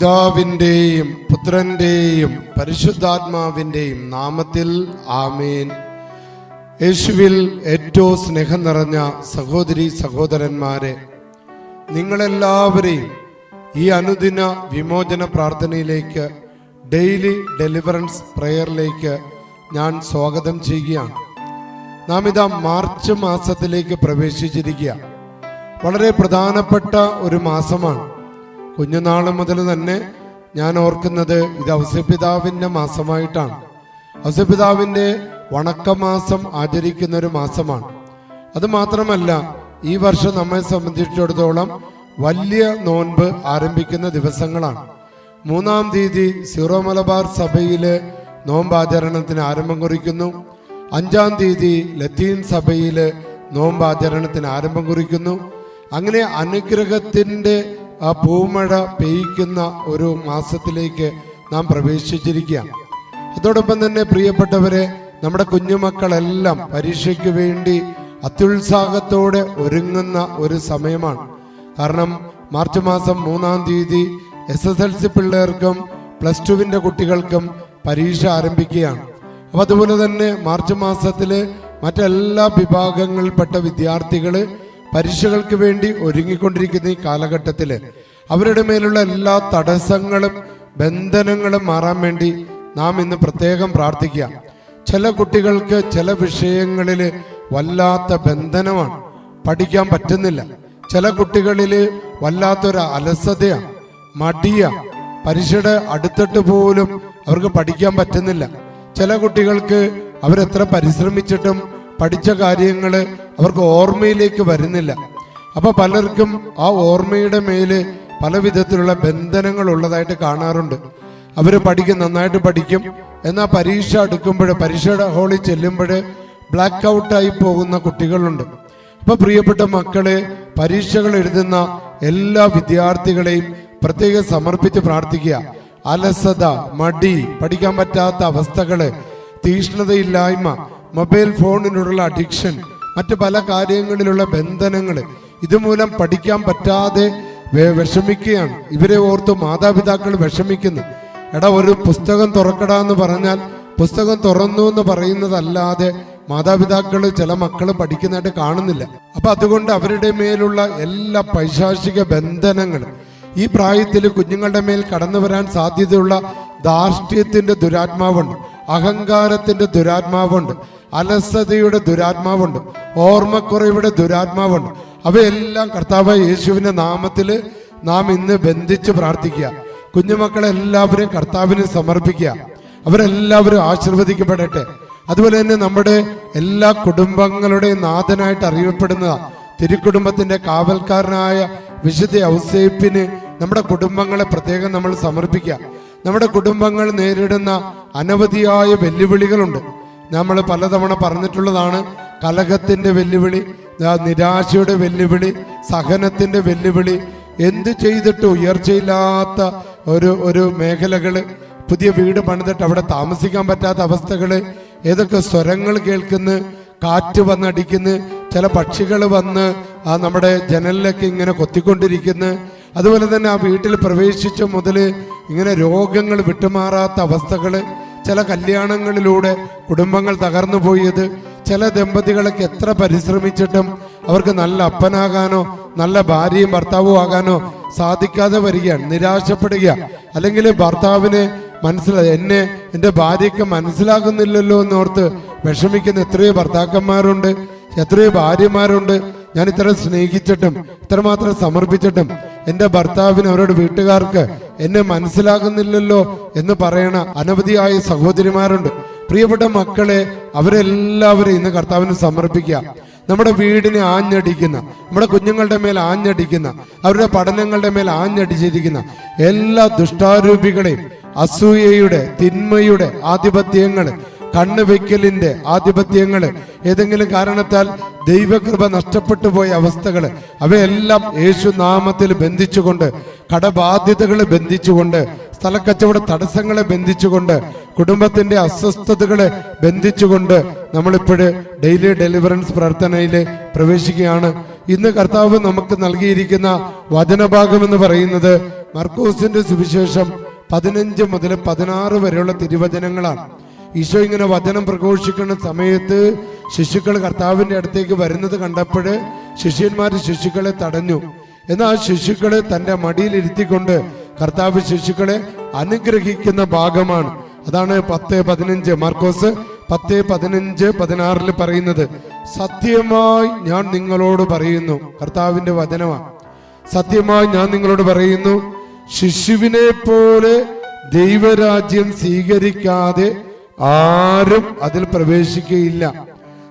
പിതാവിന്റെയും പുത്രന്റെയും പരിശുദ്ധാത്മാവിന്റെയും നാമത്തിൽ ആമേൻ. യേശുവിൽ ഏറ്റവും സ്നേഹം നിറഞ്ഞ സഹോദരി സഹോദരന്മാരെ നിങ്ങളെല്ലാവരെയും ഈ അനുദിന വിമോചന പ്രാർത്ഥനയിലേക്ക് ഡെയിലി ഡെലിവറൻസ് പ്രെയറിലേക്ക് ഞാൻ സ്വാഗതം ചെയ്യുകയാണ്. നാം ഇതാ മാർച്ച് മാസത്തിലേക്ക് പ്രവേശിച്ചിരിക്കുക. വളരെ പ്രധാനപ്പെട്ട ഒരു മാസമാണ്. കുഞ്ഞുനാൾ മുതൽ തന്നെ ഞാൻ ഓർക്കുന്നത് ഇത് ഔസപിതാവിന്റെ മാസമായിട്ടാണ്. ഔസപിതാവിന്റെ വണക്കമാസം ആചരിക്കുന്ന ഒരു മാസമാണ്. അത് മാത്രമല്ല ഈ വർഷം നമ്മെ സംബന്ധിച്ചിടത്തോളം വലിയ നോൻപ് ആരംഭിക്കുന്ന ദിവസങ്ങളാണ്. മൂന്നാം തീയതി സീറോ മലബാർ സഭയിലെ നോമ്പാചരണത്തിന് ആരംഭം കുറിക്കുന്നു. അഞ്ചാം തീയതി ലത്തീൻ സഭയിലെ നോമ്പാചരണത്തിന് ആരംഭം കുറിക്കുന്നു. അങ്ങനെ അനുഗ്രഹത്തിന്റെ ആ പൂമഴ പെയ്യ്ക്കുന്ന ഒരു മാസത്തിലേക്ക് നാം പ്രവേശിച്ചിരിക്കുകയാണ് അതോടൊപ്പം തന്നെ പ്രിയപ്പെട്ടവരെ നമ്മുടെ കുഞ്ഞുമക്കളെല്ലാം പരീക്ഷയ്ക്ക് വേണ്ടി അത്യുത്സാഹത്തോടെ ഒരുങ്ങുന്ന ഒരു സമയമാണ്. കാരണം മാർച്ച് മാസം മൂന്നാം തീയതി എസ് എസ് എൽ സി പിള്ളേർക്കും പ്ലസ് ടുവിന്റെ കുട്ടികൾക്കും പരീക്ഷ ആരംഭിക്കുകയാണ്. അപ്പോൾ അതുപോലെ തന്നെ മാർച്ച് മാസത്തിലെ മറ്റെല്ലാ വിഭാഗങ്ങളിൽപ്പെട്ട വിദ്യാർത്ഥികൾ പരീക്ഷകൾക്ക് വേണ്ടി ഒരുങ്ങിക്കൊണ്ടിരിക്കുന്ന ഈ കാലഘട്ടത്തിൽ അവരുടെ മേലുള്ള എല്ലാ തടസ്സങ്ങളും ബന്ധനങ്ങളും മാറാൻ വേണ്ടി നാം ഇന്ന് പ്രത്യേകം പ്രാർത്ഥിക്കുക. ചില കുട്ടികൾക്ക് ചില വിഷയങ്ങളിൽ വല്ലാത്ത ബന്ധനമാണ്. പഠിക്കാൻ പറ്റുന്നില്ല. ചില കുട്ടികളിൽ വല്ലാത്തൊരു അലസതയാണ് മടിയ. പരീക്ഷയുടെ അടുത്തിട്ട് പോലും അവർക്ക് പഠിക്കാൻ പറ്റുന്നില്ല. ചില കുട്ടികൾക്ക് അവരെത്ര പരിശ്രമിച്ചിട്ടും പഠിച്ച കാര്യങ്ങൾ അവർക്ക് ഓർമ്മയിലേക്ക് വരുന്നില്ല. അപ്പോൾ പലർക്കും ആ ഓർമ്മയുടെ മേൽ പല വിധത്തിലുള്ള ബന്ധനങ്ങൾ ഉള്ളതായിട്ട് കാണാറുണ്ട്. അവർ പഠിക്കും നന്നായിട്ട് പഠിക്കും. എന്നാൽ പരീക്ഷ എടുക്കുമ്പോൾ പരീക്ഷയുടെ ഹോളിൽ ചെല്ലുമ്പോൾ ബ്ലാക്ക് ഔട്ടായി പോകുന്ന കുട്ടികളുണ്ട്. അപ്പൊ പ്രിയപ്പെട്ട മക്കളെ പരീക്ഷകൾ എഴുതുന്ന എല്ലാ വിദ്യാർത്ഥികളെയും പ്രത്യേകം സമർപ്പിച്ച് പ്രാർത്ഥിക്കുക. അലസത മടി പഠിക്കാൻ പറ്റാത്ത അവസ്ഥകൾ തീഷ്ണതയില്ലായ്മ മൊബൈൽ ഫോണിനോടുള്ള അഡിക്ഷൻ മറ്റു പല കാര്യങ്ങളിലുള്ള ബന്ധനങ്ങൾ ഇതുമൂലം പഠിക്കാൻ പറ്റാതെ വിഷമിക്കുകയാണ്. ഇവരെ ഓർത്ത് മാതാപിതാക്കൾ വിഷമിക്കുന്നു. എടാ ഒരു പുസ്തകം തുറക്കടാ എന്ന് പറഞ്ഞാൽ പുസ്തകം തുറന്നു എന്ന് പറയുന്നതല്ലാതെ മാതാപിതാക്കൾ ചില മക്കൾ പഠിക്കുന്നതായിട്ട് കാണുന്നില്ല. അപ്പൊ അതുകൊണ്ട് അവരുടെ മേലുള്ള എല്ലാ പൈശാചിക ബന്ധനങ്ങളും ഈ പ്രായത്തിൽ കുഞ്ഞുങ്ങളുടെ മേൽ കടന്നു വരാൻ സാധ്യതയുള്ള ധാർഷ്ട്യത്തിന്റെ ദുരാത്മാവുണ്ട്. അഹങ്കാരത്തിന്റെ ദുരാത്മാവുണ്ട്. അലസതയുടെ ദുരാത്മാവുണ്ട്. ഓർമ്മക്കുറയുടെ ദുരാത്മാവുണ്ട്. അവയെല്ലാം കർത്താവ് യേശുവിന്റെ നാമത്തിൽ നാം ഇന്ന് ബന്ധിച്ച് പ്രാർത്ഥിക്കുക. കുഞ്ഞുമക്കളെ എല്ലാവരും കർത്താവിന് സമർപ്പിക്കുക. അവരെല്ലാവരും ആശീർവദിക്കപ്പെടട്ടെ. അതുപോലെ തന്നെ നമ്മുടെ എല്ലാ കുടുംബങ്ങളുടെയും നാഥനായിട്ട് അറിയപ്പെടുന്ന തിരുക്കുടുംബത്തിന്റെ കാവൽക്കാരനായ വിശുദ്ധ ഔസേപ്പിന് നമ്മുടെ കുടുംബങ്ങളെ പ്രത്യേകം നമ്മൾ സമർപ്പിക്കുക. നമ്മുടെ കുടുംബങ്ങൾ നേരിടുന്ന അനവധിയായ വെല്ലുവിളികളുണ്ട്. നമ്മൾ പലതവണ പറഞ്ഞിട്ടുള്ളതാണ് കലഹത്തിന്റെ വെല്ലുവിളി നിരാശയുടെ വെല്ലുവിളി സഹനത്തിന്റെ വെല്ലുവിളി എന്ത് ചെയ്തിട്ട് ഉയർച്ചയില്ലാത്ത ഒരു ഒരു മേഖലകൾ പുതിയ വീട് പണിതിട്ട് അവിടെ താമസിക്കാൻ പറ്റാത്ത അവസ്ഥകൾ ഏതൊക്കെ സ്വരങ്ങൾ കേൾക്കുന്നു കാറ്റ് വന്നടിക്കുന്നു ചില പക്ഷികൾ വന്ന് നമ്മുടെ ജനലിലൊക്കെ ഇങ്ങനെ കൊത്തിക്കൊണ്ടിരിക്കുന്നു അതുപോലെ തന്നെ ആ വീട്ടിൽ പ്രവേശിച്ച മുതൽ ഇങ്ങനെ രോഗങ്ങൾ വിട്ടുമാറാത്ത അവസ്ഥകൾ ചില കല്യാണങ്ങളിലൂടെ കുടുംബങ്ങൾ തകർന്നു പോയത് ചില ദമ്പതികളൊക്കെ എത്ര പരിശ്രമിച്ചിട്ടും അവർക്ക് നല്ല അപ്പനാകാനോ നല്ല ഭാര്യയും ഭർത്താവും ആകാനോ സാധിക്കാതെ വരികയാണ് നിരാശപ്പെടുക അല്ലെങ്കിൽ ഭർത്താവിന് മനസ്സിലാ എന്നെ എന്റെ ഭാര്യയ്ക്ക് മനസ്സിലാകുന്നില്ലല്ലോ എന്നോർത്ത് വിഷമിക്കുന്ന എത്രയോ ഭർത്താക്കന്മാരുണ്ട് എത്രയോ ഭാര്യമാരുണ്ട്. ഞാൻ ഇത്ര സ്നേഹിച്ചിട്ടും ഇത്രമാത്രം സമർപ്പിച്ചിട്ടും എന്റെ ഭർത്താവിന് അവരുടെ വീട്ടുകാർക്ക് എന്നെ മനസ്സിലാകുന്നില്ലല്ലോ എന്ന് പറയണ അനവധിയായ സഹോദരിമാരുണ്ട്. പ്രിയപ്പെട്ട മക്കളെ അവരെല്ലാവരും ഇന്ന് കർത്താവിന് സമർപ്പിക്കുക. നമ്മുടെ വീടിനെ ആഞ്ഞടിക്കുന്ന നമ്മുടെ കുഞ്ഞുങ്ങളുടെ മേൽ ആഞ്ഞടിക്കുന്ന അവരുടെ പഠനങ്ങളുടെ മേൽ ആഞ്ഞടിച്ചിരിക്കുന്ന എല്ലാ ദുഷ്ടാരൂപികളെയും അസൂയയുടെ തിന്മയുടെ ആധിപത്യങ്ങൾ കണ്ണുവെക്കലിന്റെ ആധിപത്യങ്ങൾ ഏതെങ്കിലും കാരണത്താൽ ദൈവകൃപ നഷ്ടപ്പെട്ടു പോയ അവസ്ഥകൾ അവയെല്ലാം യേശു നാമത്തിൽ ബന്ധിച്ചുകൊണ്ട് കടബാധ്യതകൾ ബന്ധിച്ചുകൊണ്ട് സ്ഥലക്കച്ചവട തടസ്സങ്ങളെ ബന്ധിച്ചുകൊണ്ട് കുടുംബത്തിന്റെ അസ്വസ്ഥതകളെ ബന്ധിച്ചുകൊണ്ട് നമ്മളിപ്പോഴ് ഡെയിലി ഡെലിവറൻസ് പ്രാർത്ഥനയിൽ പ്രവേശിക്കുകയാണ്. ഇന്ന് കർത്താവ് നമുക്ക് നൽകിയിരിക്കുന്ന വചനഭാഗം എന്ന് പറയുന്നത് മർക്കോസിന്റെ സുവിശേഷം പതിനഞ്ച് മുതൽ പതിനാറ് വരെയുള്ള തിരുവചനങ്ങളാണ്. ഈശോ ഇങ്ങനെ വചനം പ്രഘോഷിക്കുന്ന സമയത്ത് ശിശുക്കൾ കർത്താവിന്റെ അടുത്തേക്ക് വരുന്നത് കണ്ടപ്പോൾ ശിഷ്യന്മാർ ശിശുക്കളെ തടഞ്ഞു. എന്നാൽ ശിശുക്കളെ തന്റെ മടിയിലിരുത്തിക്കൊണ്ട് കർത്താവ് ശിശുക്കളെ അനുഗ്രഹിക്കുന്ന ഭാഗമാണ്. അതാണ് പത്ത് പതിനഞ്ച് മാർക്കോസ് പത്ത് പതിനഞ്ച് പതിനാറിൽ പറയുന്നത് സത്യമായി ഞാൻ നിങ്ങളോട് പറയുന്നു. കർത്താവിന്റെ വചനമാണ്. സത്യമായി ഞാൻ നിങ്ങളോട് പറയുന്നു ശിശുവിനെ പോലെ ദൈവരാജ്യം സ്വീകരിക്കാതെ ആരും അതിൽ പ്രവേശിക്കുകയില്ല.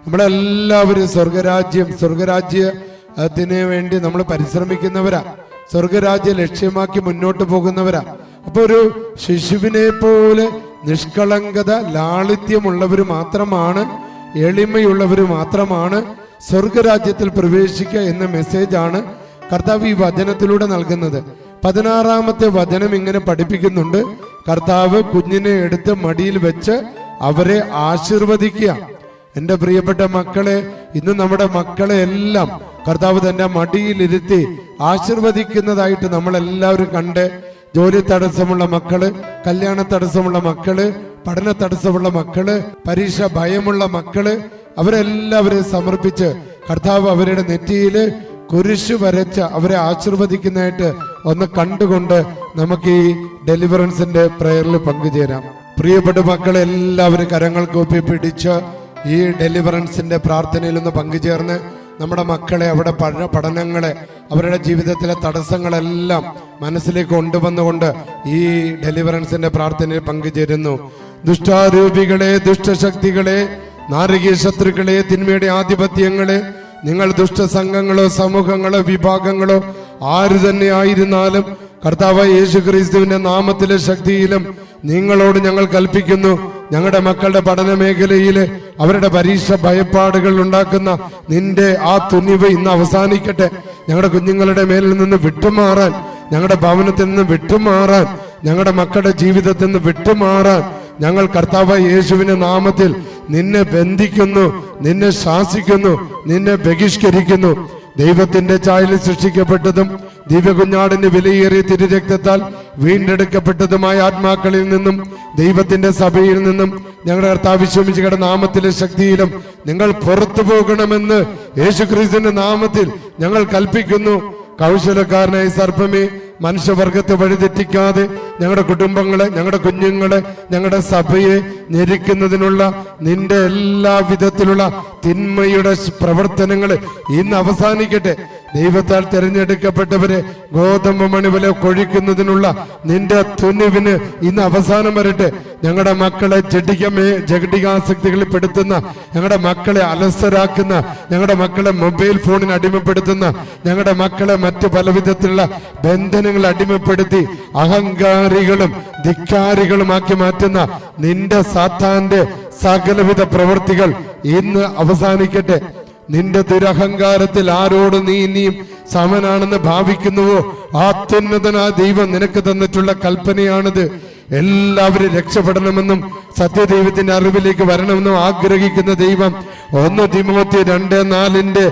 നമ്മളെല്ലാവരും സ്വർഗരാജ്യം സ്വർഗരാജ്യത്തിന് വേണ്ടി നമ്മൾ പരിശ്രമിക്കുന്നവരാ. സ്വർഗരാജ്യം ലക്ഷ്യമാക്കി മുന്നോട്ട് പോകുന്നവരാ. അപ്പൊ ഒരു ശിശുവിനെ പോലെ നിഷ്കളങ്കത ലാളിത്യമുള്ളവർ മാത്രമാണ് എളിമയുള്ളവർ മാത്രമാണ് സ്വർഗരാജ്യത്തിൽ പ്രവേശിക്കുക എന്ന ആണ് കർത്താവ് ഈ വചനത്തിലൂടെ നൽകുന്നത്. പതിനാറാമത്തെ വചനം ഇങ്ങനെ പഠിപ്പിക്കുന്നുണ്ട്. കർത്താവ് കുഞ്ഞിനെ എടുത്ത് മടിയിൽ വെച്ച് അവരെ ആശീർവദിക്കുക. എന്റെ പ്രിയപ്പെട്ട മക്കളെ ഇന്ന് നമ്മുടെ മക്കളെ എല്ലാം കർത്താവ് തന്റെ മടിയിലിരുത്തി ആശീർവദിക്കുന്നതായിട്ട് നമ്മൾ എല്ലാവരും കണ്ട് ജോലി തടസ്സമുള്ള മക്കൾ കല്യാണ തടസ്സമുള്ള മക്കൾ പഠന തടസ്സമുള്ള മക്കൾ പരീക്ഷ ഭയമുള്ള മക്കൾ അവരെല്ലാവരെയും സമർപ്പിച്ച് കർത്താവ് അവരുടെ നെറ്റിയിൽ കുരിശ് വരച്ച് അവരെ ആശീർവദിക്കുന്നതായിട്ട് ഒന്ന് കണ്ടുകൊണ്ട് നമുക്ക് ഈ ഡെലിവറൻസിന്റെ പ്രയറിൽ പങ്കുചേരാം. പ്രിയപ്പെട്ട മക്കളെ എല്ലാവരും കരങ്ങൾ കൂപ്പി പിടിച്ച് ഈ ഡെലിവറൻസിന്റെ പ്രാർത്ഥനയിൽ ഒന്ന് പങ്കുചേർന്ന് നമ്മുടെ മക്കളെ അവരുടെ പഠന പഠനങ്ങളെ അവരുടെ ജീവിതത്തിലെ തടസ്സങ്ങളെല്ലാം മനസ്സിലേക്ക് കൊണ്ടുവന്നുകൊണ്ട് ഈ ഡെലിവറൻസിന്റെ പ്രാർത്ഥനയിൽ പങ്കുചേരുന്നു. ദുഷ്ടാരൂപികളെ ദുഷ്ടശക്തികളെ നാരകീയ ശത്രുക്കളെ തിന്മയുടെ ആധിപത്യങ്ങളെ നിങ്ങൾ ദുഷ്ടസംഘങ്ങളോ സമൂഹങ്ങളോ വിഭാഗങ്ങളോ ആര് തന്നെ ആയിരുന്നാലും കർത്താവ് യേശു ക്രിസ്തുവിന്റെ നാമത്തിലെ ശക്തിയിലും നിങ്ങളോട് ഞങ്ങൾ കൽപ്പിക്കുന്നു. ഞങ്ങളുടെ മക്കളുടെ പഠന മേഖലയിൽ അവരുടെ പരീക്ഷ ഭയപ്പാടുകൾ ഉണ്ടാക്കുന്ന നിന്റെ ആ തുണിവ് ഇന്ന് അവസാനിക്കട്ടെ. ഞങ്ങളുടെ കുഞ്ഞുങ്ങളുടെ മേലിൽ നിന്ന് വിട്ടുമാറാൻ ഞങ്ങളുടെ ഭവനത്തിൽ നിന്ന് വിട്ടുമാറാൻ ഞങ്ങളുടെ മക്കളുടെ ജീവിതത്തിൽ നിന്ന് വിട്ടുമാറാൻ ഞങ്ങൾ കർത്താവ് യേശുവിന്റെ നാമത്തിൽ നിന്നെ ബന്ധിക്കുന്നു നിന്നെ ശാസിക്കുന്നു നിന്നെ ബഹിഷ്കരിക്കുന്നു. ദൈവത്തിന്റെ ചായൽ സൃഷ്ടിക്കപ്പെട്ടതും ദിവ്യകുഞ്ഞാടിന്റെ വിലയേറിയ തിരുരക്തത്താൽ വീണ്ടെടുക്കപ്പെട്ടതുമായ ആത്മാക്കളിൽ നിന്നും ദൈവത്തിന്റെ സഭയിൽ നിന്നും ഞങ്ങളുടെ കർത്താവ് കട നാമത്തിലെ ശക്തിയിലും നിങ്ങൾ പുറത്തു പോകണമെന്ന് യേശുക്രിസ്തുവിന്റെ നാമത്തിൽ ഞങ്ങൾ കൽപ്പിക്കുന്നു. കൗശലക്കാരനായ സർപ്പമേ മനുഷ്യവർഗത്തെ വഴിതെറ്റിക്കാതെ ഞങ്ങളുടെ കുടുംബങ്ങളെ ഞങ്ങളുടെ കുഞ്ഞുങ്ങളെ ഞങ്ങളുടെ സഭയെ ഞെരിക്കുന്നതിനുള്ള നിന്റെ എല്ലാ വിധത്തിലുള്ള തിന്മയുടെ പ്രവർത്തനങ്ങൾ ഇന്ന് അവസാനിക്കട്ടെ. ദൈവത്താൽ തിരഞ്ഞെടുക്കപ്പെട്ടവരെ ഗോതമ്പ് മണി പോലെ കൊഴിക്കുന്നതിനുള്ള നിന്റെ തുനിവിന് ഇന്ന് അവസാനം വരട്ടെ. ഞങ്ങളുടെ മക്കളെ ജഡികമേ ജഗടികാസക്തികളിൽ പെടുത്തുന്ന ഞങ്ങളുടെ മക്കളെ അലസരാക്കുന്ന ഞങ്ങളുടെ മക്കളെ മൊബൈൽ ഫോണിന് അടിമപ്പെടുത്തുന്ന ഞങ്ങളുടെ മക്കളെ മറ്റ് പലവിധത്തിലുള്ള ബന്ധനങ്ങൾ അടിമപ്പെടുത്തി അഹങ്കാരികളും ധിക്കാരികളുമാക്കി മാറ്റുന്ന നിന്റെ സാത്താന്റെ സകലവിധ പ്രവൃത്തികൾ ഇന്ന് അവസാനിക്കട്ടെ. നിന്റെ ദുരഹങ്കാരത്തിൽ ആരോട് നീ ഇനിയും സമനാണെന്ന് ഭാവിക്കുന്നുവോ? ആത്യുന്നതനാ ദൈവം നിനക്ക് തന്നിട്ടുള്ള കൽപ്പനയാണിത്. എല്ലാവരും രക്ഷപ്പെടണമെന്നും സത്യദൈവത്തിന്റെ അറിവിലേക്ക് വരണമെന്നും ആഗ്രഹിക്കുന്ന ദൈവം. ഒന്ന് തിമോത്തി രണ്ട് നാലിന്റെ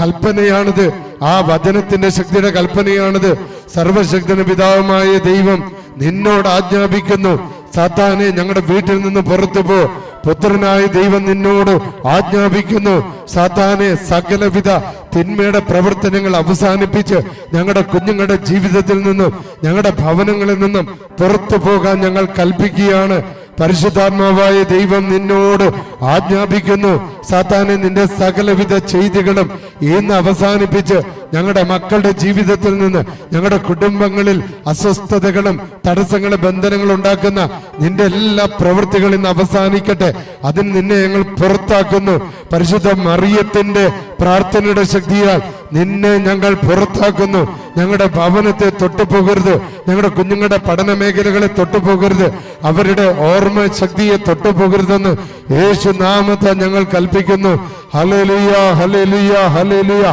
കൽപ്പനയാണിത്. ആ വചനത്തിന്റെ ശക്തിയുടെ കൽപ്പനയാണിത്. സർവശക്തന പിതാവുമായ ദൈവം നിന്നോട് ആജ്ഞാപിക്കുന്നു. സാത്താനെ ഞങ്ങളുടെ വീട്ടിൽ നിന്ന് പുറത്തു പോ പുത്രനായ ദൈവം നിന്നോട് ആജ്ഞാപിക്കുന്നു. സാത്താനെ സകലവിധ തിന്മയുടെ പ്രവർത്തനങ്ങൾ അവസാനിപ്പിച്ച് ഞങ്ങളുടെ കുഞ്ഞുങ്ങളുടെ ജീവിതത്തിൽ നിന്നും ഞങ്ങളുടെ ഭവനങ്ങളിൽ നിന്നും പുറത്തു പോകാൻ ഞങ്ങൾ കൽപ്പിക്കുകയാണ്. പരിശുദ്ധാത്മാവായ ദൈവം നിന്നോട് ആജ്ഞാപിക്കുന്നു. സാത്താനെ നിന്റെ സകലവിധ ചെയ്തികളും ഇന്ന് അവസാനിപ്പിച്ച് ഞങ്ങളുടെ മക്കളുടെ ജീവിതത്തിൽ നിന്ന് ഞങ്ങളുടെ കുടുംബങ്ങളിൽ അസ്വസ്ഥതകളും തടസ്സങ്ങളും ബന്ധനങ്ങളും ഉണ്ടാക്കുന്ന നിന്റെ എല്ലാ പ്രവൃത്തികളും ഇന്ന് അവസാനിക്കട്ടെ. അതിന് നിന്നെ ഞങ്ങൾ പുറത്താക്കുന്നു. പരിശുദ്ധ മറിയത്തിന്റെ പ്രാർത്ഥനയുടെ ശക്തിയാൽ നിന്നെ ഞങ്ങൾ പുറത്താക്കുന്നു. ഞങ്ങളുടെ ഭവനത്തെ തൊട്ടുപോകരുത് ഞങ്ങളുടെ കുഞ്ഞുങ്ങളുടെ പഠന മേഖലകളെ തൊട്ടുപോകരുത് അവരുടെ ഓർമ്മ ശക്തിയെ തൊട്ടുപോകരുതെന്ന് യേശു നാമത്തെ ഞങ്ങൾ കൽപ്പിക്കുന്നു. ഹലലിയ ഹലലിയ ഹലലിയ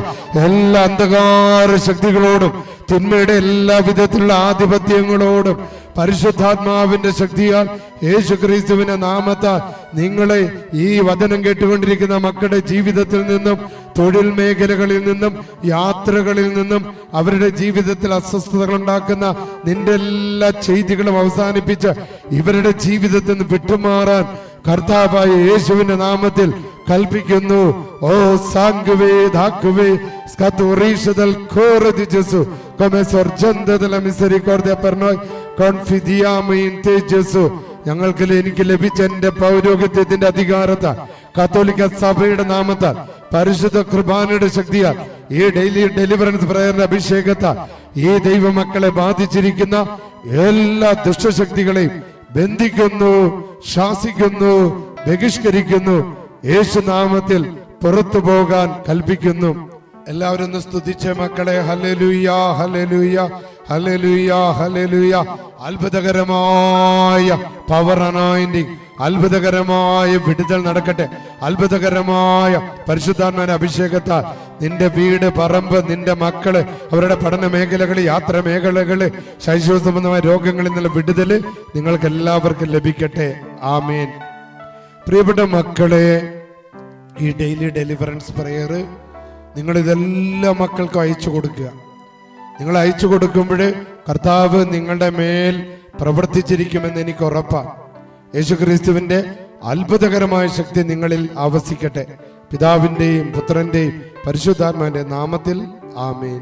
എല്ലാ അന്ധകാര ശക്തികളോടും തിന്മയുടെ എല്ലാ വിധത്തിലുള്ള ആധിപത്യങ്ങളോടും പരിശുദ്ധാത്മാവിന്റെ ശക്തിയാൽ യേശു ക്രിസ്തുവിന്റെ നാമത്താൽ നിങ്ങളെ ഈ വചനം കേട്ടുകൊണ്ടിരിക്കുന്ന മക്കളുടെ ജീവിതത്തിൽ നിന്നും തൊഴിൽ മേഖലകളിൽ നിന്നും യാത്രകളിൽ നിന്നും അവരുടെ ജീവിതത്തിൽ അസ്വസ്ഥതകൾ ഉണ്ടാക്കുന്ന നിന്റെ എല്ലാ ചെയ്തികളും അവസാനിപ്പിച്ച് ഇവരുടെ ജീവിതത്തിൽ നിന്ന് വിട്ടുമാറാൻ കർത്താവായ യേശുവിന്റെ നാമത്തിൽ കൽപ്പിക്കുന്നു. ഓ സാങ്കുവേ ഞങ്ങൾക്ക് എനിക്ക് ലഭിച്ച എന്റെ പൗരോഹിത്യത്തിന്റെ അധികാരത്താൽ കത്തോലിക്ക സഭയുടെ നാമത്താൽ പരിശുദ്ധ കുർബാനയുടെ ശക്തിയാൽ ഈ ഡെയിലി ഡെലിവറൻസ് പ്രയറിന്റെ അഭിഷേകത്താൽ ഈ ദൈവമക്കളെ ബാധിച്ചിരിക്കുന്ന എല്ലാ ദുഷ്ടശക്തികളെയും ബന്ധിക്കുന്നു ശാസിക്കുന്നു ബഹിഷ്കരിക്കുന്നു. യേശുനാമത്തിൽ പുറത്തു പോകാൻ കൽപ്പിക്കുന്നു. എല്ലാവരും ഒന്ന് സ്തുതിച്ച മക്കളെ. ഹലലുയ ഹലലുയ ഹലലുയ ഹലലുയ അത്ഭുതകരമായ പവർ അനോയിന്റിങ് അത്ഭുതകരമായ വിടുതൽ നടക്കട്ടെ. അത്ഭുതകരമായ പരിശുദ്ധാത്മാന അഭിഷേകത്താൽ നിന്റെ വീട് പറമ്പ് നിന്റെ മക്കൾ അവരുടെ പഠന മേഖലകൾ യാത്ര മേഖലകൾ ശൈശവ സംബന്ധമായ രോഗങ്ങളിൽ നിന്നുള്ള വിടുതൽ നിങ്ങൾക്ക് എല്ലാവർക്കും ലഭിക്കട്ടെ. ആമേൻ. പ്രിയപ്പെട്ട മക്കളെ ഈ ഡെയിലി ഡെലിവറൻസ് പ്രെയർ നിങ്ങൾ ഇതെല്ലാം മക്കൾക്കും അയച്ചു കൊടുക്കുക. നിങ്ങൾ അയച്ചു കൊടുക്കുമ്പോൾ കർത്താവ് നിങ്ങളുടെ മേൽ പ്രവർത്തിച്ചിരിക്കുമെന്ന് എനിക്ക് ഉറപ്പാണ് യേശു ക്രിസ്തുവിന്റെ അത്ഭുതകരമായ ശക്തി നിങ്ങളിൽ ആവസിക്കട്ടെ. പിതാവിന്റെയും പുത്രന്റെയും പരിശുദ്ധാത്മാവിന്റെ നാമത്തിൽ ആമേൻ.